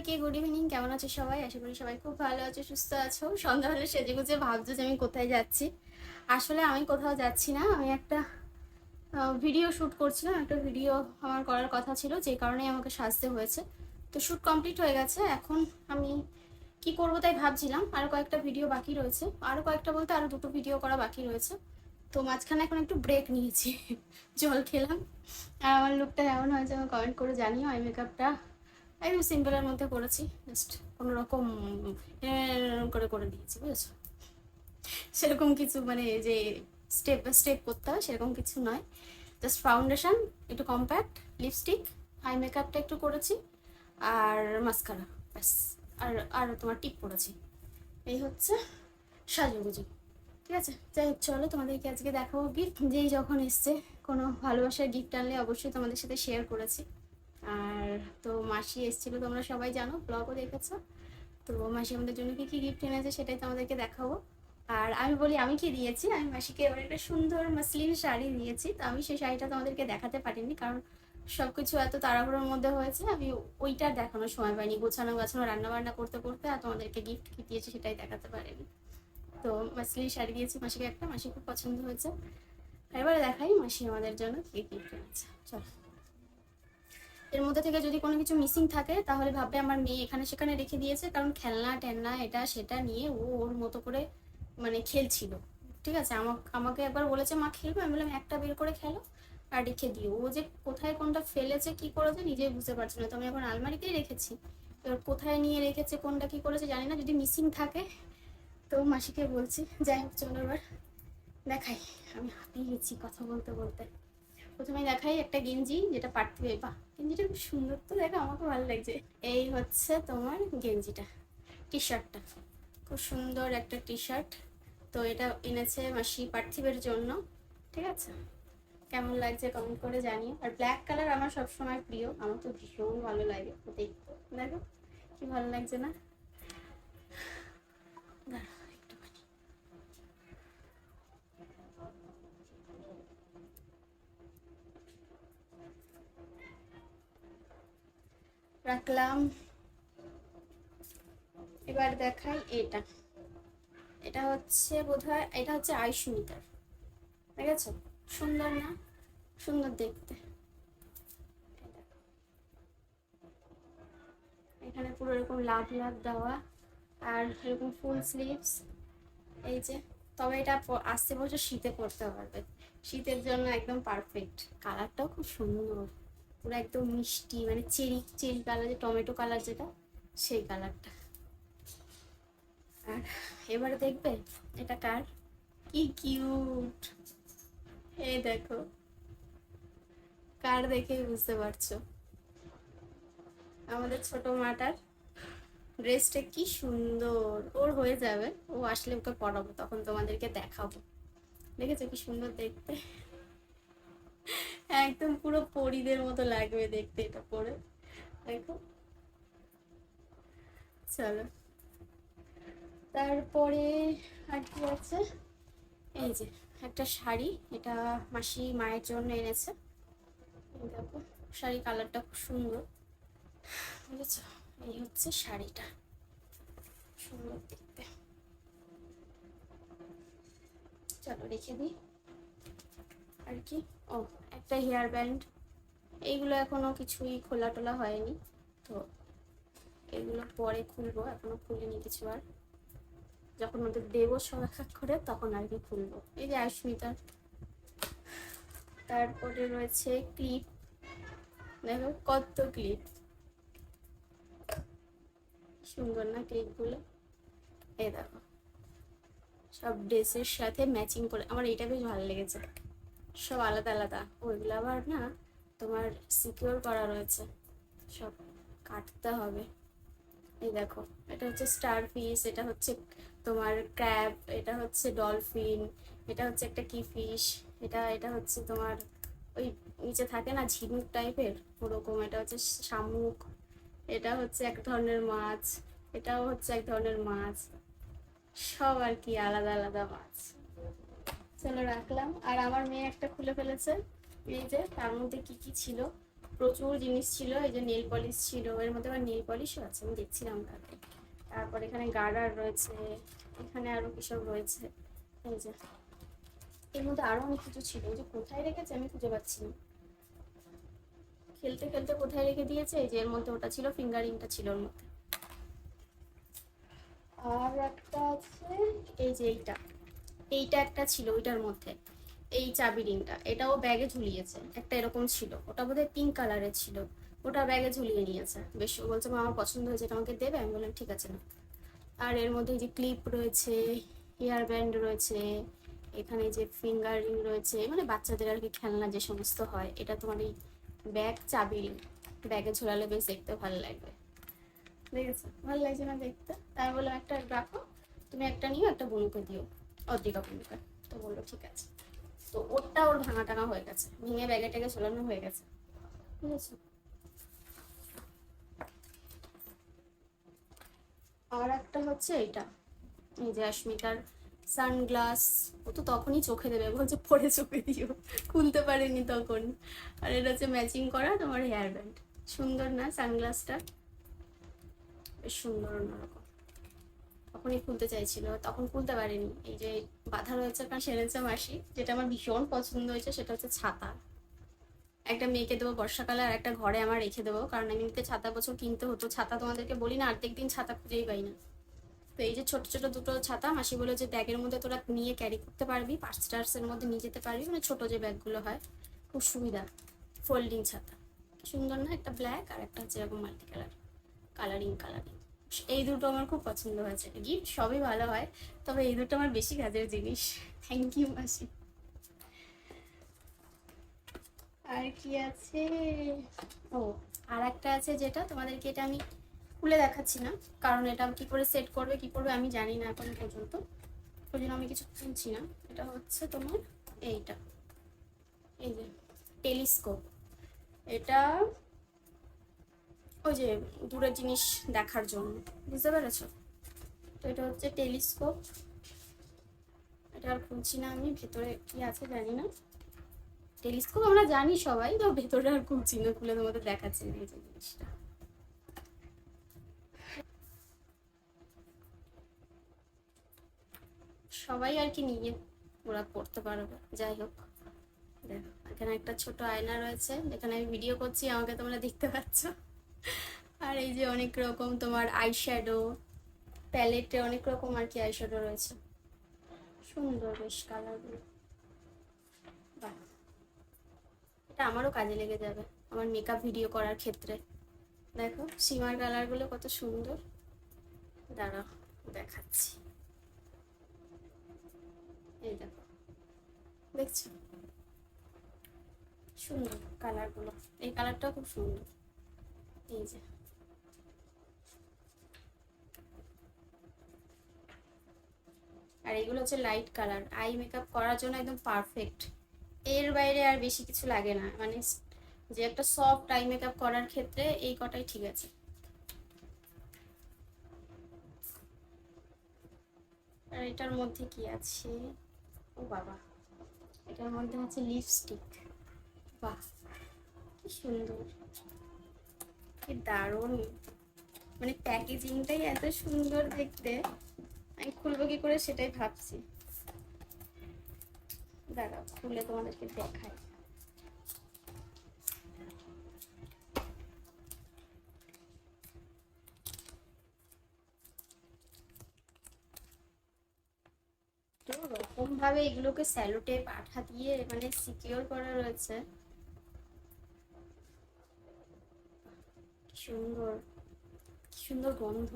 সবাইকে good evening কেমন আছো সবাই? আশা করি সবাই খুব ভালো আছো, সুস্থ আছো। সন্ধ্যা হলে সেজে গুজে ভাবছ যে আমি কোথায় যাচ্ছি। আসলে আমি কোথাও যাচ্ছি না, আমি একটা ভিডিও শ্যুট করছিলাম, একটা ভিডিও আমার করার কথা ছিল, যে কারণে আমাকে সাজতে হয়েছে। তো শ্যুট কমপ্লিট হয়ে গেছে, এখন আমি কি করব তাই ভাবছিলাম। আরও কয়েকটা ভিডিও বাকি রয়েছে। আরও কয়েকটা বলতে আরও দুটো ভিডিও করা বাকি রয়েছে। তো মাঝখানে এখন একটু ব্রেক নিয়েছি। জল খেলাম। আর আমার লুকটা কেমন হয়েছে আমি কমেন্ট করে জানিও আই মেকআপটা একদম সিম্পলের মধ্যে করেছি জাস্ট কোনো রকম করে করে দিয়েছি, বুঝেছ? সেরকম কিছু মানে যে স্টেপ বাই স্টেপ করতে হয়, সেরকম কিছু নয়। জাস্ট ফাউন্ডেশন একটু কম্প্যাক্ট লিপস্টিক আই মেকআপটা একটু করেছি, আর মাস্কারা ব্যাস। আর আর তোমার টিপ করেছি। এই হচ্ছে সাজুগুজু, ঠিক আছে? যাই হোক, চলো তোমাদেরকে আজকে দেখাবো গিফট যেই যখন এসছে, কোনো ভালোবাসার গিফট আনলে অবশ্যই তোমাদের সাথে শেয়ার করেছি। তো মাসি এসেছিল, তোমরা সবাই জানো ব্লগও দেখেছ। তো মাসি আমাদের জন্য কি কি গিফট এনেছে সেটাই তোমাদেরকে দেখাবো। আর আমি বলি, আমি কি দিয়েছি? আমি মাসিকে এবার একটা সুন্দর মাসলিন শাড়ি দিয়েছি। তো আমি সেই শাড়িটা তোমাদেরকে দেখাতে পারিনি, কারণ সবকিছু এত তাড়াহুড়োর মধ্যে হয়েছে। আমি ওইটা দেখানোর সময় পাইনি, গোছানো গাছানো রান্না বান্না করতে করতে, আর তোমাদেরকে গিফট কি দিয়েছি সেটাই দেখাতে পারিনি। তো মাসলিন শাড়ি দিয়েছি মাসিকে একটা, মাসি খুব পছন্দ হয়েছে। এবারে দেখাই মাসি আমাদের জন্য কি গিফট এনেছে। চলো। এর মধ্যে থেকে যদি কোনো কিছু মিসিং থাকে, তাহলে ভাববে আমার মেয়ে এখানে সেখানে রেখে দিয়েছে, কারণ খেলনা টেলনা এটা সেটা নিয়ে ও ওর মতো করে মানে খেলছিল। ঠিক আছে? আমাকে আমাকে একবার বলেছে, মা খেলব আমি বললাম, একটা বের করে খেলো আর রেখে দিও। ও যে কোথায় কোনটা ফেলেছে, কি করেছে, নিজেই বুঝতে পারছি না। তো আমি এখন আলমারিতেই রেখেছি। এবার কোথায় নিয়ে রেখেছে, কোনটা কি করেছে জানি না। যদি মিসিং থাকে, তো মাসিকে বলছি। যাই হোক, চলো এবার দেখাই। আমি হাঁপিয়ে গেছি কথা বলতে বলতে। প্রথমে দেখাই একটা গেঞ্জি, যেটা পাঠিয়ে বা গেঞ্জিটা খুব সুন্দর তো, দেখো আমাকে ভালো লাগছে। এই হচ্ছে তোমার গেঞ্জিটা টি শার্টটা খুব সুন্দর একটা টি শার্ট তো এটা এনেছে মাসি পার্থিবের জন্য, ঠিক আছে? কেমন লাগছে কমেন্ট করে জানিও। আর ব্ল্যাক কালার আমার সবসময় প্রিয়, আমার তো ভীষণ ভালো লাগে, দেখতে, দেখো, কি ভালো লাগছে না? দাঁড়াও। রাখলাম। এবার দেখাই এটা। এটা হচ্ছে বোধহয়, এটা হচ্ছে আয়ুষ্মিতার ঠিক আছে? সুন্দর না? সুন্দর দেখতে। এখানে পুরো এরকম লাভ লাভ দেওয়া। আর এরকম ফুল স্লিভস। এই যে, তবে এটা আসতে বছর শীতে পরতে পারবে শীতের জন্য একদম পারফেক্ট কালারটাও খুব সুন্দর। পুরো একদম মিষ্টি মানে চেরি চেরি কালার যে টমেটো কালার যেটা, সেই কালারটা আর এবারে দেখবে, এটা কার? কি কিউট এই দেখো, কার দেখেই বুঝতে পারছ? আমাদের ছোট মাটার ড্রেসটা কি সুন্দর। ওর হয়ে যাবে, ও আসলে ওকে পরাবো, তখন তোমাদেরকে দেখাবো। দেখেছ কি সুন্দর দেখতে? একদম পুরো পরিদের মতো লাগবে দেখতে এটা পরে। দেখো। চলো। তারপরে আর কি আছে? এই যে, একটা শাড়ি, এটা মাসি মায়ের জন্য এনেছে। দেখো, শাড়ি কালারটা খুব সুন্দর। বুঝেছ? এই হচ্ছে শাড়িটা। সুন্দর দেখতে। চলো, রেখে দিই। আর কি? ও। একটা হেয়ার ব্যান্ড এইগুলো এখনও কিছুই খোলা টোলা হয়নি, তো এগুলো পরে খুলবো, এখনও খুলিনি কিছু আর যখন ওদের দেবো সব করে, তখন আর কি খুলবো। এই যে আয়ুষ্মিতার তারপরে রয়েছে ক্লিপ দেখো কত ক্লিপ সুন্দর না ক্লিপগুলো এই দেখো। সব ড্রেসের সাথে ম্যাচিং করে, আমার এটা বেশ ভালো লেগেছে। সব আলাদা আলাদা। ওইগুলো আবার না তোমার সিকিউর করা রয়েছে। সব কাটতে হবে। এই দেখো, এটা হচ্ছে স্টার ফিশ এটা হচ্ছে তোমার ক্র্যাব এটা হচ্ছে ডলফিন এটা হচ্ছে একটা কি ফিশ এটা এটা হচ্ছে তোমার ওই নিচে থাকে না ঝিনুক টাইপের ওরকম, এটা হচ্ছে শামুক, এটা হচ্ছে এক ধরনের মাছ, এটাও হচ্ছে এক ধরনের মাছ। সব আর কি আলাদা আলাদা মাছ। চলো রাখলাম। আর আমার মেয়ে একটা খুলে ফেলেছে। এই যে, তার মধ্যে কি কি ছিল? প্রচুর জিনিস ছিল। এই যে নেল পলিশ ছিল। এর মধ্যে আবার নেল পলিশও আছে, আমি দেখছিলাম আগে তারপর এখানে গার্ডার রয়েছে। এখানে আরও কিসব রয়েছে? এই যে। এর মধ্যে আরও অনেক কিছু ছিল। এই যে কোথায় রেখেছে আমি খুঁজে পাচ্ছি না। খেলতে খেলতে কোথায় রেখে দিয়েছে? এই যে এর মধ্যে ওটা ছিল ফিঙ্গারিংটা ছিল ওর মধ্যে। আর একটা আছে, এই যে এইটা। এইটা একটা ছিল, ওইটার মধ্যে। এই চাবি রিংটা, এটাও ব্যাগে ঝুলিয়েছে। একটা এরকম ছিল, ওটা বোধহয় পিঙ্ক কালারের ছিল। ওটা ব্যাগে ঝুলিয়ে নিয়েছে। বেশ বলছে, মা, আমার পছন্দ হয়েছে, এটা আমাকে দেবে? আমি বললাম, ঠিক আছে না আর এর মধ্যে যে ক্লিপ রয়েছে হেয়ার ব্যান্ড রয়েছে, এখানে যে ফিঙ্গার রিং রয়েছে মানে বাচ্চাদের আর কি খেলনা যে সমস্ত হয়, এটা তোমার এই ব্যাগ চাবি রিং ব্যাগে ঝোলালে বেশ দেখতে ভালো লাগবে। দেখেছ? ভালো লাগছে না দেখতে? তাই বললাম, একটা রাখো, তুমি একটা নিও, একটা বনুকে দিও। অদ্রিকা বনুকে তো বলল, ঠিক আছে। তো ওরটা ওর ভাঙা টাঙা হয়ে গেছে। ভেঙে ব্যাগে ট্যাগে ঝোলানো হয়ে গেছে। বুঝেছ আর একটা হচ্ছে এইটা। এই যে অস্মিতার সানগ্লাস, ও তো তখনই চোখে দেবে। বলছে, পরে চোখে দিও। খুলতে পারেনি তখন। আর এটা হচ্ছে ম্যাচিং করা তোমার হেয়ার ব্যান্ড সুন্দর না সানগ্লাসটা? বেশ সুন্দর অন্যরকম। তখনই খুলতে চাইছিল, তখন খুলতে পারেনি। এই যে বাধা রয়েছে কারণ সেরেছে মাসি, যেটা আমার ভীষণ পছন্দ হয়েছে সেটা হচ্ছে ছাতা। একটা মেয়েকে দেবো বর্ষাকালে আর একটা ঘরে আমার রেখে দেবো, কারণ আমি এমনিতে ছাতা বছর কিনতে হতো। ছাতা তোমাদেরকে বলি না অর্ধেক দিন ছাতা খুঁজেই পাই না। তো এই যে ছোট ছোট দুটো ছাতা, মাসি বলে যে ব্যাগের মধ্যে তোরা নিয়ে ক্যারি করতে পারবি পার্স টার্সের মধ্যে নিয়ে যেতে পারবি মানে ছোট যে ব্যাগগুলো হয়, খুব সুবিধা। ফোল্ডিং ছাতা। সুন্দর না, একটা ব্ল্যাক আর একটা হচ্ছে এরকম মাল্টি কালার কালারিং কালারিং এই দুটো আমার খুব পছন্দ হয়েছে। গিফট সবই ভালো হয়, তবে এই দুটো আমার বেশি কাজের জিনিস। থ্যাংক ইউ মাসি। আর কি আছে? ও আর একটা আছে যেটা তোমাদেরকে এটা আমি খুলে দেখাচ্ছি না, কারণ এটা কি করে সেট করবে, কি করবে আমি জানি না এখন পর্যন্ত। ওই জন্য আমি কিছু কিনছি না। এটা হচ্ছে তোমার এইটা। এই যে, টেলিস্কোপ। এটা ওই যে দূরের জিনিস দেখার জন্য, বুঝতে পেরেছ? তো এটা হচ্ছে টেলিস্কোপ। এটা আর খুলছি না আমি, ভেতরে কি আছে জানি না। টেলিস্কোপ আমরা জানি সবাই, তো ভেতরে আর খুলছি না, খুলে তোমাদের দেখাচ্ছি এই যে জিনিসটা। সবাই আর কি নিয়ে ওরা পড়তে পারবে, যাই হোক। দেখো, এখানে একটা ছোট আয়না রয়েছে, যেখানে আমি ভিডিও করছি, আমাকে তোমরা দেখতে পাচ্ছ। আর এই যে অনেক রকম তোমার আই শ্যাডো প্যালেটে অনেক রকম আর কি আই শ্যাডো রয়েছে। সুন্দর বেশ কালারগুলো এটা আমারও কাজে লেগে যাবে, আমার মেকআপ ভিডিও করার ক্ষেত্রে। দেখো, সীমার কালারগুলো কত সুন্দর। দাঁড়াও, দেখাচ্ছি। এই দেখো, দেখছ? সুন্দর কালারগুলো এই কালারটাও খুব সুন্দর। এই আর এগুলো হচ্ছে লাইট কালার আই মেকআপ করার জন্য একদম পারফেক্ট এর বাইরে আর বেশি কিছু লাগে না। মানে যে একটা সফট আই মেকআপ করার ক্ষেত্রে এই কটাই ঠিক আছে। আর এটার মধ্যে কি আছে? ও বাবা। এটার মধ্যে আছে লিপস্টিক বাহ, কি সুন্দর। কি দারুণ। মানে প্যাকেজিংটাই এত সুন্দর দেখতে। আমি খুলবো কি করে সেটাই ভাবছি। দাঁড়াও খুলে তোমাদেরকে দেখাই। ভাবে এগুলোকে স্যালোটেপ আঠা দিয়ে মানে সিকিওর করা রয়েছে। সুন্দর, কি সুন্দর গন্ধ।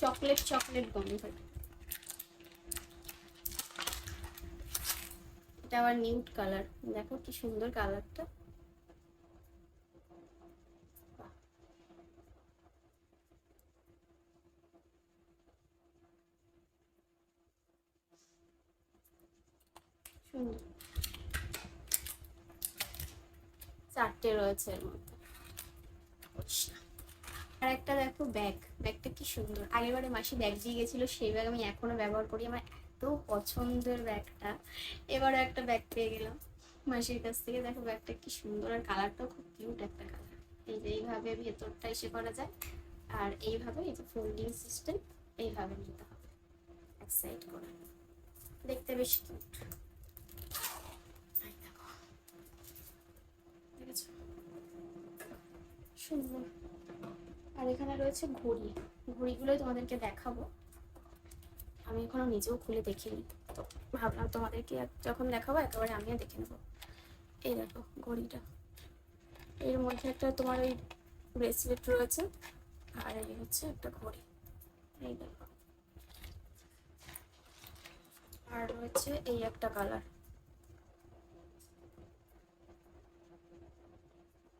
চকলেট চকলেট গন্ধ। এটা আবার নিউট কালার দেখো কি সুন্দর কালারটা সুন্দর। চারটে রয়েছে এর মধ্যে। আর একটা দেখো ব্যাগ ব্যাগটা কি সুন্দর। আগেরবারে মাসি ব্যাগ দিয়ে গেছিল, সেই ব্যাগ আমি এখনও ব্যবহার করি, আমার এত পছন্দের ব্যাগটা এবারও একটা ব্যাগ পেয়ে গেলাম মাসির কাছ থেকে। দেখো ব্যাগটা কি সুন্দর, আর কালারটাও খুব কিউট একটা কালার এই যে এইভাবে ভেতরটা এসে করা যায়, আর এইভাবে এই যে ফোল্ডিং সিস্টেম এইভাবে নিতে হবে, এক সাইড করে। দেখতে বেশ কিউট দেখেছ সুন্দর আর এখানে রয়েছে ঘড়ি। ঘড়িগুলোই তোমাদেরকে দেখাবো। আমি এখনও নিজেও খুলে দেখিনি। তো ভাবলাম তোমাদেরকে যখন দেখাবো, একেবারে আমিও দেখে নেব। এই দেখো ঘড়িটা। এর মধ্যে একটা তোমার ওই ব্রেসলেট রয়েছে। আর এই হচ্ছে একটা ঘড়ি। এই দেখো। আর রয়েছে এই একটা কালার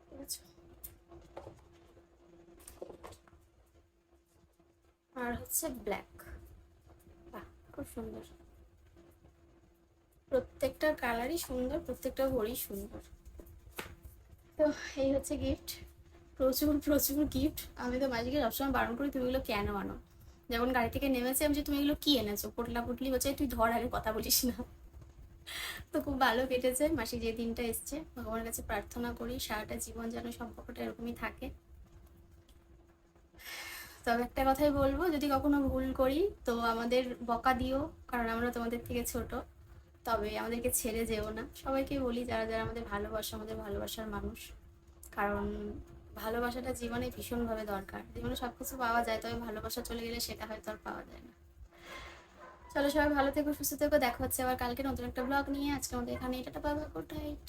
ঠিক আছে আর হচ্ছে ব্ল্যাক বাহ, খুব সুন্দর। প্রত্যেকটা কালারই সুন্দর, প্রত্যেকটা ঘড়ি সুন্দর। তো এই হচ্ছে গিফট প্রচুর প্রচুর গিফট আমি তো মাঝিকে সবসময় বারণ করি, তুমি এগুলো কেন আনো? যেমন গাড়ি থেকে নেমেছে আমি যে, তুমি এগুলো কি এনেছো? পটলা পুটলি হচ্ছে, তুই ধর আগে কথা বলিস না। তো খুব ভালো কেটেছে। মাসি যে দিনটা এসছে, ভগবানের কাছে প্রার্থনা করি, সারাটা জীবন যেন সম্পর্কটা এরকমই থাকে। তবে একটা কথাই বলব, যদি কখনো ভুল করি, তো আমাদের বকা দিও, কারণ আমরা তোমাদের থেকে ছোট, তবে আমাদেরকে ছেড়ে যেও না। সবাইকে বলি যারা যারা আমাদের ভালোবাসা, আমাদের ভালোবাসার মানুষ, কারণ ভালোবাসাটা জীবনে ভীষণভাবে দরকার। জীবনে সব কিছু পাওয়া যায়, তবে ভালোবাসা চলে গেলে সেটা হয়তো আর পাওয়া যায় না। চলো সবাই ভালো থেকো, সুস্থ থেকো, দেখা হচ্ছে আবার কালকে নতুন একটা ব্লগ নিয়ে। আজকে আমাদের এখানে এটা পাবো গুড নাইট